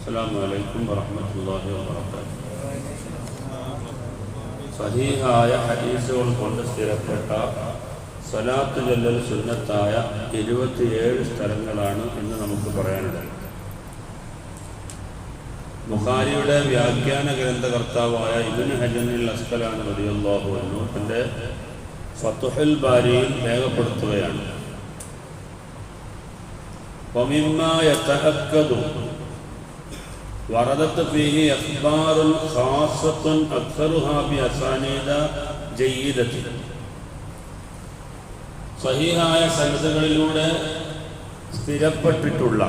السلام عليكم ورحمة الله وبركاته സഹീഹായ ഹദീസുകൾ കൊണ്ട് സ്ഥിരപ്പെട്ട സലാത്ത് ജല്ലൽ സുന്നത്തായ ഇരുപത്തിയേഴ് സ്ഥലങ്ങളാണ് ഇന്ന് നമുക്ക് പറയാനുള്ളത് ബുഖാരിയുടെ വ്യാഖ്യാന ഗ്രന്ഥകർത്താവായ ഇബിന് ഹജനിൽ അസ്കലാണ് റളിയല്ലാഹു അൻഹു തൻ്റെ ഫത്തുഹുൽ ബാരിയിൽ രേഖപ്പെടുത്തുകയാണ് ومما يتأكد وردت فيه أخبار خاصة أكثرها بأسانيد جيدة സഹിഹായ സന്നദ്ധകളിലൂടെ സ്ഥിരപ്പെട്ടിട്ടുള്ള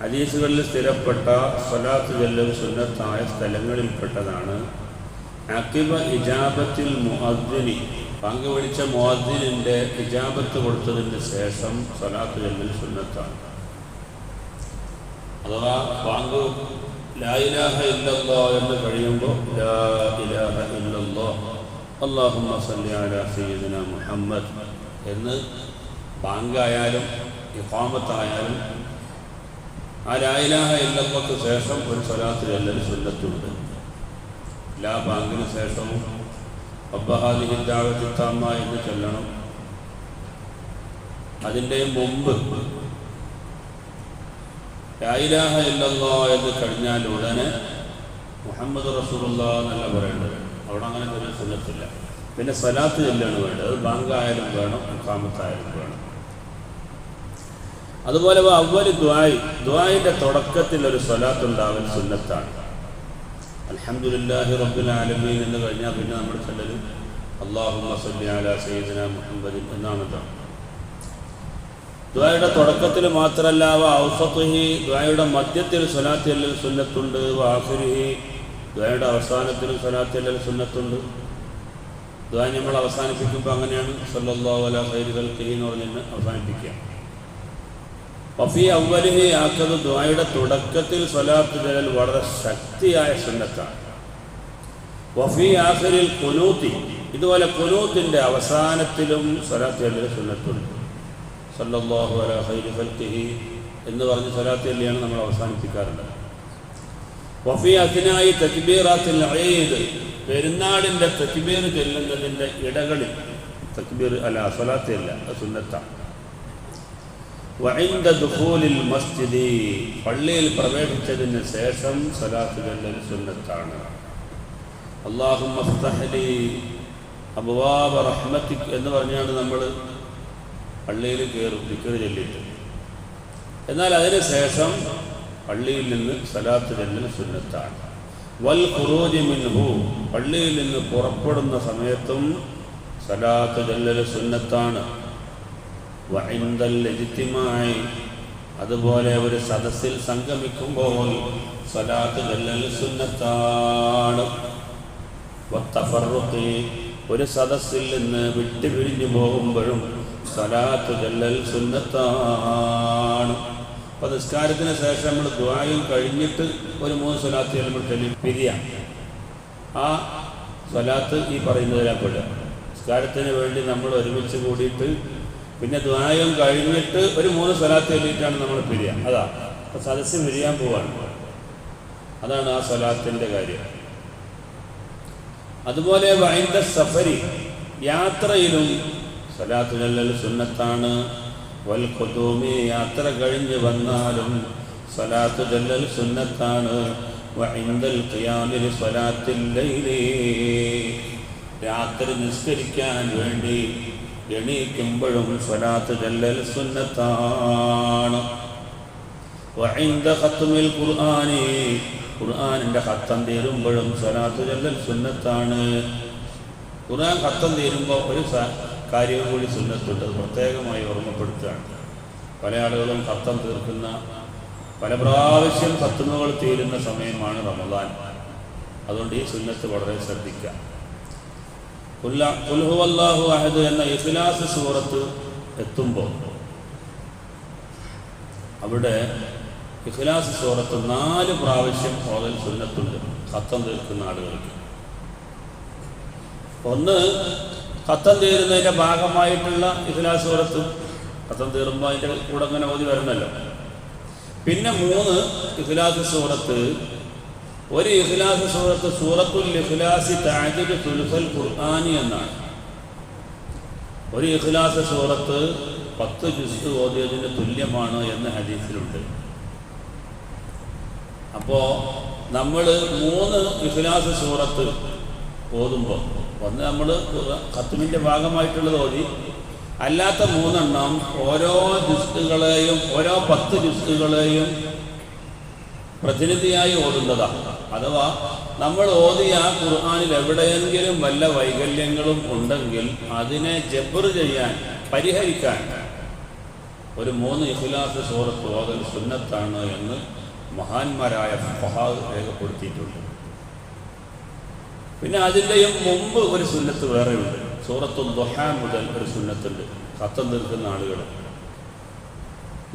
ഹദീസുകളിൽ സ്ഥിരപ്പെട്ട സ്വലാത്ത് ജല്ലൽ സുന്നത്തായ സ്ഥലങ്ങളിൽപ്പെട്ടതാണ് അക്കിബ ഇജാബത്തിൽ മുഅദ്ദിനി പങ്ക് വിളിച്ച മുഅദ്ദിനിൻ്റെ ഇജാബത്ത് കൊടുത്തതിന് ശേഷം സ്വലാത്ത് ജല്ലൽ സുന്നത്താണ് അഥവാ ബാങ്ക് ലായിലാഹ ഇല്ലല്ലോ എന്ന് കഴിയുമ്പോൾ ലാ ഇലാഹ ഇല്ലല്ലോ. സല്ലി അലാ സയ്യിദിന മുഹമ്മദ് എന്ന് ബാങ്കായാലും ഇഖാമത്തായാലും ആ ലായിലാഹ ഇല്ലല്ലക്ക് ശേഷം ഒരു സ്വലാത്തിൽ എല്ലാവരും സുന്നത്തുണ്ട്. ലാ ബാങ്കിന് ശേഷവും അബ്ബഹാദിഹി ദാവത്തിത്താമ്മ താമ എന്ന് ചൊല്ലണം. അതിന്റെ മുമ്പ് ലായിലാഹ എന്ന് കഴിഞ്ഞാൽ ഉടനെ മുഹമ്മദ് റസൂലുള്ള എന്നല്ല പറയേണ്ടത്. അവിടെ അങ്ങനെ ഒരു സുന്നത്തില്ല. പിന്നെ സലാത്ത് ചെല്ലാണ് വേണ്ടത്. ബാങ്ക് ബാങ്കായാലും വേണം മുഖാമത്തായാലും വേണം. അതുപോലെ അവൽ ദ്വായ്. ദ്വായിന്റെ തുടക്കത്തിൽ ഒരു സ്വലാത്ത് ഉണ്ടാവൽ സുന്നത്താണ്. അലഹമുല്ലാഹി റബ്ബുൽ ആലമീൻ എന്ന് കഴിഞ്ഞാൽ പിന്നെ നമ്മൾ ചെല്ലൽ അള്ളാഹു സല്ലി അലാ സയ്യിദിന മുഹമ്മദിൻ എന്നാണല്ലോ ദ്വായുടെ തുടക്കത്തിൽ മാത്രമല്ല ഔസത്തുഹി ദ്വായുടെ മധ്യത്തിൽ സ്വലാത്തി അല്ലൽ സുന്നത്തുണ്ട് വാഹുരുഹി ദ്വായുടെ അവസാനത്തിൽ സ്വലാത്തി അല്ലൽ സുന്നത്തുണ്ട്. ദ്വാ നമ്മൾ അവസാനിപ്പിക്കുമ്പോൾ അങ്ങനെയാണ് സല്ലല്ലാഹു അല ഖൽഖിഹി എന്ന് പറഞ്ഞിട്ട് അവസാനിപ്പിക്കുക. വഫി അവലിഹി ആക്കത് ദ്വായുടെ തുടക്കത്തിൽ സ്വലാത്ത് ജലൽ വളരെ ശക്തിയായ സുന്നത്താണ്. വഫി ആഖിരിൽ കുനൂത്തി ഇതുപോലെ കുനൂത്തിന്റെ അവസാനത്തിലും സ്വലാത്ത് ജലൽ സുന്നത്തുണ്ട്. സല്ലല്ലാഹു അല ഖൈരി ഫൽത്തിഹി എന്ന് പറഞ്ഞ് സ്വലാത്ത് നമ്മൾ അവസാനിപ്പിക്കാറുണ്ട് വഫി അതിനായി തക്ബീറാത്തിൽ അയ്യത് പെരുന്നാടിന്റെ തക്ബീർ ചൊല്ലുന്നതിന്റെ ഇടകളിൽ തക്ബീർ അല്ല സ്വലാത്ത് അല്ല സുന്നത്താണ്. വഇൻദ ദുഖൂലിൽ മസ്ജിദി. പള്ളിയിൽ പ്രവേശിച്ചതിന് ശേഷം ചൊല്ലൽ സുന്നത്താണ്. അള്ളാഹു അബ്വാബ റഹ്മത്തിക് എന്ന് പറഞ്ഞാണ് നമ്മൾ പള്ളിയിൽ കയറും ദിക്കറ് ചൊല്ലിയിട്ട്. എന്നാൽ അതിനുശേഷം പള്ളിയിൽ നിന്ന് സലാത്ത് ചെല്ലൽ സുന്നത്താണ്. വൽ ഖുറൂജി മിൻഹു പള്ളിയിൽ നിന്ന് പുറപ്പെടുന്ന സമയത്തും സലാത്ത് ചെല്ലൽ സുന്നത്താണ്. വഇൻദൽ ഇജ്തിമായി അതുപോലെ ഒരു സദസ്സിൽ സംഗമിക്കുമ്പോൾ സലാത്ത് ചെല്ലൽ സുന്നത്താണ്. ഒരു സദസ്സിൽ നിന്ന് വിട്ടുപിരിഞ്ഞു പോകുമ്പോഴും സലാത്ത് ജല്ലൽ സുന്നത്താണ്. അപ്പോൾ നിസ്കാരത്തിന് ശേഷം നമ്മൾ ദ്വായും കഴിഞ്ഞിട്ട് ഒരു മൂന്ന് സ്വലാത്ത് ചെല്ലുമ്പോൾ ചെല്ലും പിരിയാം ആ സ്വലാത്ത് ഈ പറയുന്നതിലാപ്പെടുക നിസ്കാരത്തിന് വേണ്ടി നമ്മൾ ഒരുമിച്ച് കൂടിയിട്ട് പിന്നെ ദ്വായം കഴിഞ്ഞിട്ട് ഒരു മൂന്ന് സ്വലാത്ത് ചൊല്ലിയിട്ടാണ് നമ്മൾ പിരിയാം. അതാ. അപ്പോൾ സദസ്സ് പിരിയാൻ പോവാണ്. അതാണ് ആ സ്വലാത്തിന്റെ കാര്യം. അതുപോലെ വൈന്ദ സഫരി യാത്രയിലും സലാത്തു ചൊല്ലൽ സുന്നത്താണ്. വൽ ഖുദൂമി യാത്ര കഴിഞ്ഞ് വന്നാലും സലാത്തു ചൊല്ലൽ സുന്നത്താണ് രാത്രി നിസ്കരിക്കാൻ വേണ്ടി എണീക്കുമ്പോഴും സ്വലാത്ത് ചൊല്ലൽ സുന്നത്താണ് ഖുർആാനിന്റെ ഖത്തം തീരുമ്പോഴും സ്വലാത്ത് ചൊല്ലൽ സുന്നത്താണ്. ഖുർആൻ ഖത്തം തീരുമ്പോൾ ഒരു സ- കാര്യം കൂടി സുന്നത്തുണ്ട്. പ്രത്യേകമായി ഓർമ്മപ്പെടുത്തുകയാണ്. പല ആളുകളും കത്തം തീർക്കുന്ന പല പ്രാവശ്യം കത്തുന്നവൾ തീരുന്ന സമയമാണ് റമദാൻ. അതുകൊണ്ട് ഈ സുന്നത്ത് വളരെ ശ്രദ്ധിക്കുക. അഹദ് എന്ന ഇഖ്ലാസ് സൂറത്ത് എത്തുമ്പോൾ അവിടെ ഇഖ്ലാസ് സൂറത്ത് നാല് പ്രാവശ്യം ഓതൽ സുന്നത്തുണ്ട്. കത്തം തീർക്കുന്ന ആളുകൾക്ക്. ഒന്ന് ഖത്തം തീരുന്നതിന്റെ ഭാഗമായിട്ടുള്ള ഇഖ്ലാസ് സൂറത്ത് ഖത്തം തീർമ്പോൾ അതിന്റെ കൂടെ അങ്ങനെ ഓതി വരണമല്ലോ പിന്നെ മൂന്ന് ഇഖ്ലാസ് സൂറത്ത്. ഒരു ഇഖ്ലാസ് സൂറത്ത് സൂറത്തുൽ ഇഖ്ലാസി താജിദ് തുൽഫൽ ഖുർആനി എന്നാണ്. ഒരു ഇഖ്ലാസ് സൂറത്ത് പത്ത് ജുസ്ത് ഓതിയതിന് തുല്യമാണ് എന്ന് ഹദീസിലുണ്ട്. അപ്പോൾ നമ്മൾ മൂന്ന് ഇഖ്ലാസ് സൂറത്ത് ഓതുമ്പോൾ ഒന്ന് നമ്മൾ ഖത്തുമിന്റെ ഭാഗമായിട്ടുള്ള ഓതി. അല്ലാത്ത മൂന്നെണ്ണം ഓരോ ജുസ്തുകളെയും ഓരോ പത്ത് ജുസ്തുകളെയും പ്രതിനിധിയായി ഓതുന്നതാണ് അഥവാ നമ്മൾ ഓതിയ ആ എവിടെയെങ്കിലും വല്ല വൈകല്യങ്ങളും ഉണ്ടെങ്കിൽ അതിനെ ജബർ ചെയ്യാൻ പരിഹരിക്കാൻ ഒരു മൂന്ന് ഇഖുലാസ് സൂറത്ത് ഓതൽ സുന്നത്താണ് എന്ന് മഹാന്മാരായ ഫഹാദ് രേഖപ്പെടുത്തിയിട്ടുണ്ട്. പിന്നെ അതിന്റെയും മുമ്പ് ഒരു സുന്നത്ത് വേറെയുണ്ട്. സൂറത്തു ദുഹ മുതൽ ഒരു സുന്നത്തുണ്ട്. കത്തം നിൽക്കുന്ന ആളുകൾ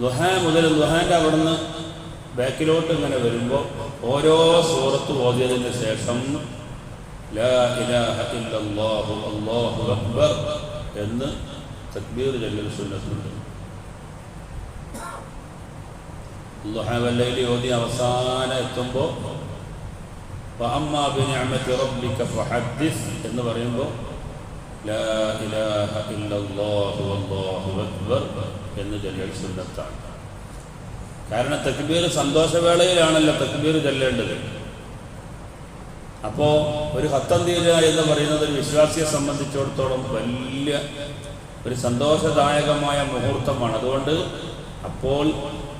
ദുഹ മുതൽ ദുഹാന്റെ നിന്ന് ബാക്കിലോട്ട് ഇങ്ങനെ വരുമ്പോൾ ഓരോ സൂറത്ത് ഓതിയതിന് ശേഷം ലാ ഇലാഹ ഇല്ലല്ലാഹു അല്ലാഹു അക്ബർ എന്ന് തക്ബീർ ചെല്ലൊരു സുന്നത്തുണ്ട്. ദുഹവല്ലയിൽ ഓതി അവസാനം എത്തുമ്പോൾ എന്ന് പറയുമ്പോൾ ലാ ഇലാഹ ഇല്ലല്ലാഹു അക്ബർ എന്ന് ചൊല്ലൽ കാരണം തക്ബീർ സന്തോഷവേളയിലാണല്ലോ തക്ബീർ ചെല്ലേണ്ടത്. അപ്പോൾ ഒരു ഹത്തം തീര എന്ന് പറയുന്നത് ഒരു വിശ്വാസിയെ സംബന്ധിച്ചിടത്തോളം വലിയ ഒരു സന്തോഷദായകമായ മുഹൂർത്തമാണ്. അതുകൊണ്ട് അപ്പോൾ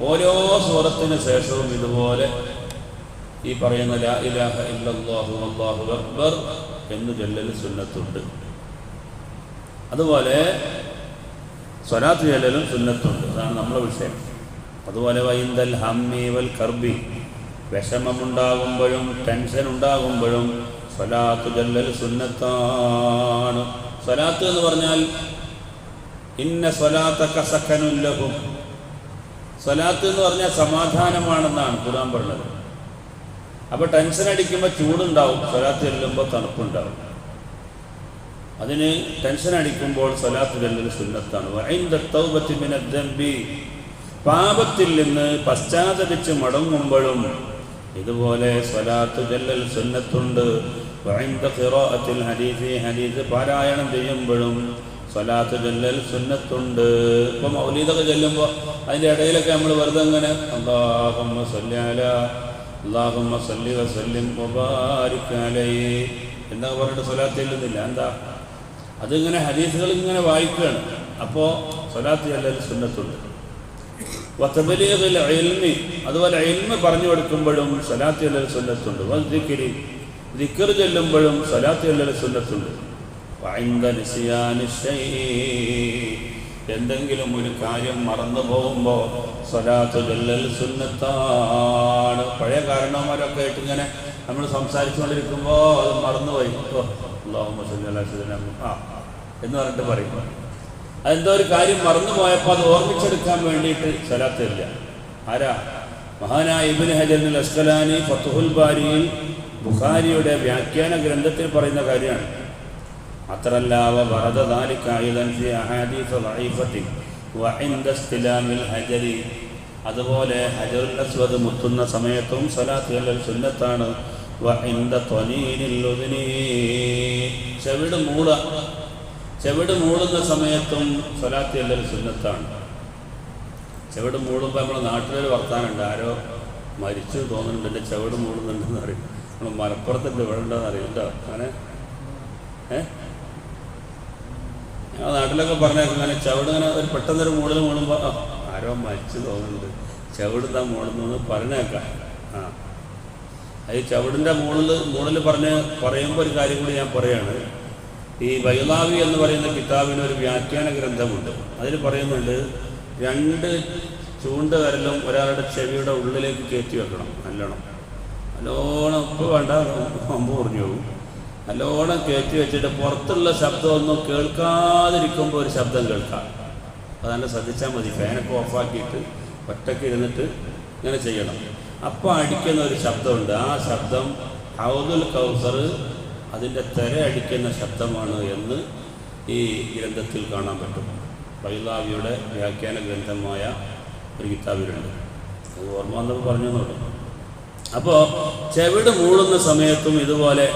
ഓരോ സ്വരത്തിന് ശേഷവും ഇതുപോലെ ഈ പറയുന്ന ലാ ഇലാഹ ഇല്ലല്ലാഹു അല്ലാഹു അക്ബർ എന്ന് ചൊല്ലൽ സുന്നത്തുണ്ട്. അതുപോലെ സ്വലാത്ത് ചൊല്ലലും സുന്നത്തുണ്ട്. അതാണ് നമ്മുടെ വിഷയം. അതുപോലെ വൈന്തൽ ഹമ്മി വൽ കർബി. വിഷമമുണ്ടാകുമ്പോഴും ടെൻഷൻ ഉണ്ടാകുമ്പോഴും സ്വലാത്ത് ചൊല്ലൽ സുന്നത്താണ്. സ്വലാത്ത് എന്ന് പറഞ്ഞാൽ ഇന്ന സ്വലാത്ത കസഖനുല്ലഹും സ്വലാത്ത് എന്ന് പറഞ്ഞാൽ സമാധാനമാണെന്നാണ് ഖുർആൻ പറഞ്ഞത്. അപ്പോൾ ടെൻഷൻ അടിക്കുമ്പോൾ ചൂടുണ്ടാവും സ്വലാത്ത് ചെല്ലുമ്പോൾ തണുപ്പുണ്ടാവും. അതിന് ടെൻഷൻ അടിക്കുമ്പോൾ സ്വലാത്ത് ചെല്ലൽ സുന്നത്താണ്. പാപത്തിൽ നിന്ന് പശ്ചാത്തപിച്ച് മടങ്ങുമ്പോഴും ഇതുപോലെ സ്വലാത്ത് ചൊല്ലൽ സുന്നത്തുണ്ട്. ഹദീസ് ഹദീസ് പാരായണം ചെയ്യുമ്പോഴും സ്വലാത്ത് ചെല്ലൽ സുന്നത്തുണ്ട്. ഇപ്പം മൗലീദൊക്കെ ചെല്ലുമ്പോൾ അതിന്റെ ഇടയിലൊക്കെ നമ്മൾ വെറുതെ അങ്ങനെ അള്ളാഹമ്മ സല്ലാല അള്ളാഹുമ്മ സല്ലി വസല്ലിം മുബാരിക് അലൈഹി എന്നൊക്കെ പറഞ്ഞിട്ട് സ്വലാത്ത് ചെല്ലുന്നില്ല? എന്താ? അതിങ്ങനെ ഹദീസുകൾ ഇങ്ങനെ വായിക്കുകയാണ്. അപ്പോൾ സ്വലാത്ത് ചെല്ലൽ സുന്നത്തുണ്ട്. വത്തബലീഗിൽ ഇൽമി അതുപോലെ അയൽമ പറഞ്ഞു കൊടുക്കുമ്പോഴും സ്വലാത്ത് ചെല്ലൽ സുന്നത്തുണ്ട്. വദ്ദിക്കിരി ദിക്കർ ചെല്ലുമ്പോഴും സ്വലാത്ത് ചെല്ലൽ സുന്നത്തുണ്ട്. എന്തെങ്കിലും ഒരു കാര്യം മറന്നു പോകുമ്പോൾ സ്വലാത്ത് ജല്ലൽ സുന്നത്താണ്. പഴയ കാരണവന്മാരൊക്കെ ആയിട്ട് ഇങ്ങനെ നമ്മൾ സംസാരിച്ചുകൊണ്ടിരിക്കുമ്പോൾ അത് മറന്നുപോയി. ആ എന്ന് പറഞ്ഞിട്ട് പറയും. അതെന്തോ ഒരു കാര്യം മറന്നുപോയപ്പോൾ അത് ഓർമ്മിച്ചെടുക്കാൻ വേണ്ടിയിട്ട് സ്വലാത്തില്ല ആരാ? മഹാനായ ഇബിൻ ഹജറിൻ അസ്കലാനി ഫത്തുഹുൽ ബാരിയിൽ ബുഖാരിയുടെ വ്യാഖ്യാന ഗ്രന്ഥത്തിൽ പറയുന്ന കാര്യമാണ്. മാത്രല്ല വ വറദ ذلك أيضا في أحاديث ضعيفة وعند استلام الحجر അതുപോലെ ഹജറുൽ അസ്വദ് മുത്തുന്ന സമയത്തും സ്വലാത്ത് ചെല്ലൽ സുന്നത്താണ് വഇന്ദ ത്വനീനിൽ ഉദ്നി ചെവിട് മൂട ചെവിട് മൂടുന്ന സമയത്തും സ്വലാത്ത് ചെല്ലൽ സുന്നത്താണ് ചെവിട് മൂടുമ്പോൾ നമ്മുടെ നാട്ടിലൊരു വർത്താനുണ്ട് ആരോ മരിച്ചു തോന്നുന്നുണ്ട് എൻ്റെ ചെവിട് മൂടുന്നുണ്ടെന്ന് അറിയും നമ്മൾ മലപ്പുറത്തിൻ്റെ ഇവിടെ ഉണ്ടോന്ന് അറിയും ഉണ്ടോ അങ്ങനെ ഏ ഞങ്ങൾ നാട്ടിലൊക്കെ പറഞ്ഞേക്കും അങ്ങനെ ചവിട് ഇങ്ങനെ ഒരു പെട്ടെന്നൊരു മൂടൽ മൂടുമ്പോൾ ആരോ മരിച്ചു തോന്നുന്നുണ്ട്. ചവിട് താ മൂടുന്നു പറഞ്ഞേക്കാം. ആ. അത് ചവിടിന്റെ മൂടൽ മൂടൽ പറഞ്ഞ് പറയുമ്പോൾ ഒരു കാര്യം കൂടി ഞാൻ പറയാണ്. ഈ ബൈലാവി എന്ന് പറയുന്ന കിതാബിന് ഒരു വ്യാഖ്യാന ഗ്രന്ഥമുണ്ട്. അതിൽ പറയുന്നുണ്ട് രണ്ട് ചൂണ്ട് വരലും ഒരാളുടെ ചെവിയുടെ ഉള്ളിലേക്ക് കയറ്റി വെക്കണം നല്ലോണം നല്ലോണം ഉപ്പ് വേണ്ട അമ്പ് പറഞ്ഞു പോകും. നല്ലോണം കയറ്റി വെച്ചിട്ട് പുറത്തുള്ള ശബ്ദമൊന്നും കേൾക്കാതിരിക്കുമ്പോൾ ഒരു ശബ്ദം കേൾക്കാം. അതല്ല ശ്രദ്ധിച്ചാൽ മതി. ഫാനൊക്കെ ഓഫാക്കിയിട്ട് ഒറ്റയ്ക്ക് ഇരുന്നിട്ട് ഇങ്ങനെ ചെയ്യണം. അപ്പോൾ അടിക്കുന്ന ഒരു ശബ്ദമുണ്ട്. ആ ശബ്ദം ഹൗദുൽ കൗസർ അതിന്റെ തെര അടിക്കുന്ന ശബ്ദമാണ് എന്ന് ഈ ഗ്രന്ഥത്തിൽ കാണാൻ പറ്റും. ബൈലാവിയുടെ വ്യാഖ്യാന ഗ്രന്ഥമായ ഒരു കിതാബിലുണ്ട്. അത് ഓർമ്മ വന്നപ്പോൾ പറഞ്ഞു നോക്കും അപ്പോൾ ചെവിട് മൂളുന്ന സമയത്തും ഇതുപോലെ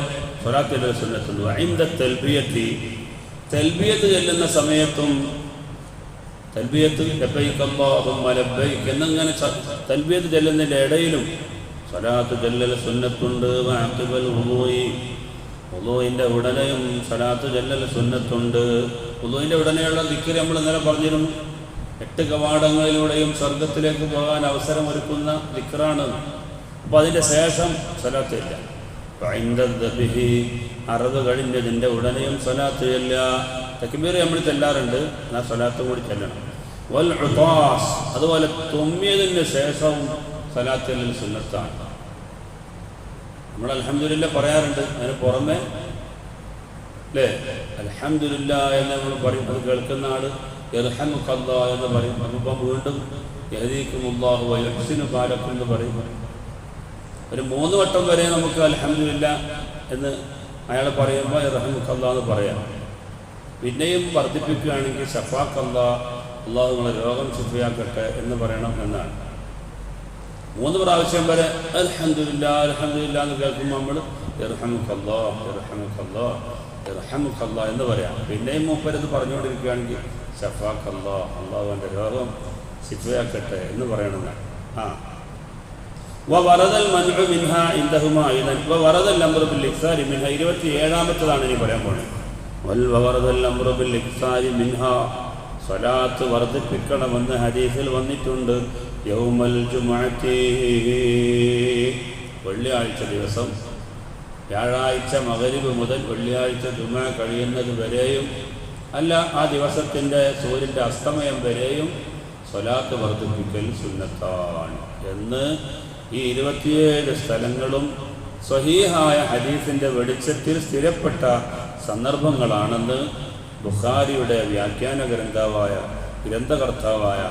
സ്വലാത്തിന്റെ സുന്നത്തുണ്ട് അതിന്റെ തെൽബിയത്തി തെൽബിയത്ത് ചെല്ലുന്ന സമയത്തും തൽബിയത്ത് ലബൈക്ക് അല്ലാഹുമ്മ ലബൈക്ക് എന്നങ്ങനെ തൽബിയത്ത് ചെല്ലുന്നതിന്റെ ഇടയിലും സ്വലാത്ത് ചെല്ലൽ സുന്നത്തുണ്ട്. വാക്കിബൽ ഉളൂയി ഉളൂയിന്റെ ഉടനെയും സ്വലാത്ത് ചെല്ലൽ സുന്നത്തുണ്ട്. ഉദോയിന്റെ ഉടനെയുള്ള ദിക്കിൽ നമ്മൾ ഇന്നലെ പറഞ്ഞിരുന്നു. എട്ട് കവാടങ്ങളിലൂടെയും സ്വർഗത്തിലേക്ക് പോകാൻ അവസരം ഒരുക്കുന്ന ദിക്കറാണ് അപ്പോൾ അതിന്റെ ശേഷം സ്വലാത്തില്ല അറവ് കഴിഞ്ഞതിന്റെ ഉടനെയും സ്വലാത്ത് ചെല്ല തക്കിബീർ നമ്മൾ ചെല്ലാറുണ്ട്. എന്നാൽ സ്വലാത്തും കൂടി ചെല്ലണം. വൽ ഉത്താസ് അതുപോലെ തുമ്മിയതിന് ശേഷവും സ്വലാത്ത് ചെല്ലൽ സുന്നത്താണ്. നമ്മൾ അലഹമില്ല പറയാറുണ്ട്. അതിന് പുറമെ അല്ലേ? അലഹമില്ല എന്ന് നമ്മൾ പറയുമ്പോൾ കേൾക്കുന്ന ആൾ എന്ന് പറയും. അപ്പം വീണ്ടും യഹദീക്കുമുല്ലാഹു വയഹ്സിനു പാലക്കും എന്ന് പറയും. ഒരു മൂന്ന് വട്ടം വരെ നമുക്ക് അലഹമില്ല എന്ന് അയാൾ പറയുമ്പോൾ റഹമുഖല്ല എന്ന് പറയാം. പിന്നെയും വർദ്ധിപ്പിക്കുകയാണെങ്കിൽ ഷഫാഖല്ല അള്ളാഹു നിങ്ങളെ രോഗം ശുദ്ധിയാക്കട്ടെ എന്ന് പറയണം എന്നാണ്. മൂന്ന് പ്രാവശ്യം വരെ അലഹമില്ല അലഹമില്ല എന്ന് കേൾക്കുമ്പോൾ നമ്മൾ ഇർഹമുഖല്ലാ ഇർഹമുഖല്ലാ ഇർഹമുഖല്ലാ എന്ന് പറയാം. പിന്നെയും മൂപ്പരത് പറഞ്ഞുകൊണ്ടിരിക്കുകയാണെങ്കിൽ ഷഫാഖല്ല അള്ളാഹു എന്റെ രോഗം ശിഫയാക്കട്ടെ എന്ന് പറയണമെന്നാണ് ആ വറദൽ മനു മിൻഹ വ വറദൽ അമ്രുബിൽ ഇക്സാരി മിൻഹ. ഇരുപത്തി ഏഴാമത്തതാണ് ഇനി പറയാൻ പോണത് വൽ വറദൽ അമ്രുബിൽ ഇക്സാരി മിൻഹ. സ്വലാത്ത് വർദ്ധിപ്പിക്കണമെന്ന് ഹദീസിൽ വന്നിട്ടുണ്ട്. യൗമൽ ജുമാറ്റി വെള്ളിയാഴ്ച ദിവസം. വ്യാഴാഴ്ച മകരിവ് മുതൽ വെള്ളിയാഴ്ച ജുമ കഴിയുന്നത് വരെയും അല്ല ആ ദിവസത്തിന്റെ സൂര്യന്റെ അസ്തമയം വരെയും സ്വലാത്ത് വർദ്ധിപ്പിക്കൽ സുന്നത്താണ് എന്ന് ഈ ഇരുപത്തിയേഴ് സ്ഥലങ്ങളും സ്വഹീഹായ ഹദീസിന്റെ വെളിച്ചത്തിൽ സ്ഥിരപ്പെട്ട സന്ദർഭങ്ങളാണെന്ന് ബുഖാരിയുടെ വ്യാഖ്യാന ഗ്രന്ഥാവായ ഗ്രന്ഥകർത്താവായ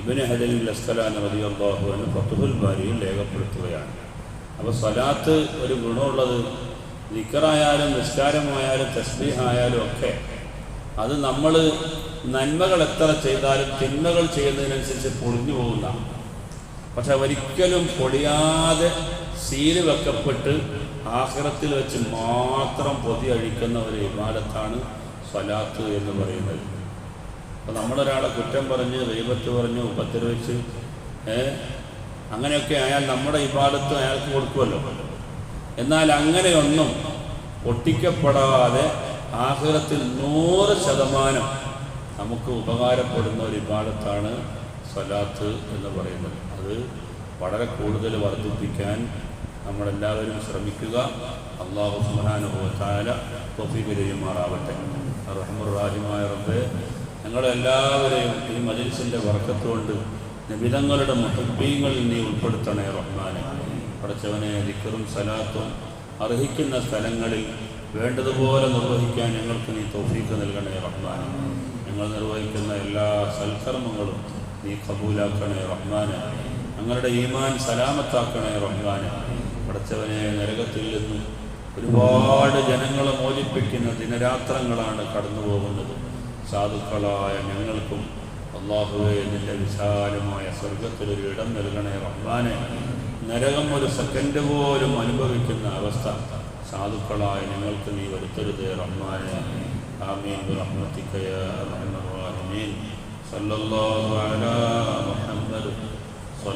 ഇബിന് ഹദലിൻ ലസ്കലാൻ റളിയല്ലാഹു അൻഹു ഫത്തുഹുൽ ബാരിയിൽ രേഖപ്പെടുത്തുകയാണ്. അപ്പോൾ സ്വലാത്ത് ഒരു ഗുണമുള്ളത് നിക്കറായാലും നിസ്കാരമായാലും തസ്ബീഹായാലും ഒക്കെ അത് നമ്മൾ നന്മകൾ എത്ര ചെയ്താലും തിന്മകൾ ചെയ്യുന്നതിനനുസരിച്ച് പൊളിഞ്ഞു പോകുന്ന പക്ഷെ ഒരിക്കലും പൊടിയാതെ സീൽ വെക്കപ്പെട്ട് ആഹ്റത്തിൽ വെച്ച് മാത്രം പൊതി അഴിക്കുന്ന ഒരു വിമാനത്താണ് സ്വലാത്ത് എന്ന് പറയുന്നത്. അപ്പോൾ നമ്മളൊരാളെ കുറ്റം പറഞ്ഞ് ദൈവത്ത് പറഞ്ഞ് ഉപദ്രവിച്ച് അങ്ങനെയൊക്കെ അയാൾ നമ്മുടെ ഇബാദത്തും അയാൾക്ക് കൊടുക്കുമല്ലോ. എന്നാൽ അങ്ങനെയൊന്നും ഒട്ടിക്കപ്പെടാതെ ആഹ്റത്തിൽ നൂറ് ശതമാനം നമുക്ക് ഉപകാരപ്പെടുന്ന ഒരു ഇബാദത്താണ് സ്വലാത്ത് എന്ന് പറയുന്നത്. അത് വളരെ കൂടുതൽ വർദ്ധിപ്പിക്കാൻ നമ്മളെല്ലാവരും ശ്രമിക്കുക. അള്ളാഹു സുബാനുഭവത്താല തൊഫീക്ക് ചെയ്യുമാറാവട്ടെ റഹ്മുറാഹിമായ റബ്ബെ ഞങ്ങളെല്ലാവരെയും ഈ മജിൽസിന്റെ വർക്കത്തുകൊണ്ട് നിബിധങ്ങളുടെ മുഹബീങ്ങളിൽ നീ ഉൾപ്പെടുത്തണേ റഹ്മാനെ. പഠിച്ചവനെ ദിക്കറും സലാത്തും അർഹിക്കുന്ന സ്ഥലങ്ങളിൽ വേണ്ടതുപോലെ നിർവഹിക്കാൻ ഞങ്ങൾക്ക് നീ തോഫീക്ക് നൽകണേ റഹ്മാനെ. ഞങ്ങൾ നിർവഹിക്കുന്ന എല്ലാ സൽക്കർമ്മങ്ങളും നീ കബൂലാക്കണേ റഹ്മാന അങ്ങളുടെ ഈമാൻ സലാമത്താക്കണേ റഹ്മാന പടച്ചവനെ നരകത്തിൽ നിന്നും ഒരുപാട് ജനങ്ങളെ മോചിപ്പിക്കുന്ന ദിനരാത്രങ്ങളാണ് കടന്നു പോകുന്നത് സാധുക്കളായ ഞങ്ങൾക്കും അള്ളാഹുവെ നിന്റെ വിശാലമായ സ്വർഗത്തിലൊരു ഇടം നൽകണേ റഹ്മാനെ. നരകം ഒരു സെക്കൻഡ് പോലും അനുഭവിക്കുന്ന അവസ്ഥ. സാധുക്കളായ ഞങ്ങൾക്ക് നീ വരുത്തരുതേ റഹ്മാനെ. ആമീൻ. റഹ്മത്തിക്കയ റഹ്മീൻ. സല്ലല്ലാഹു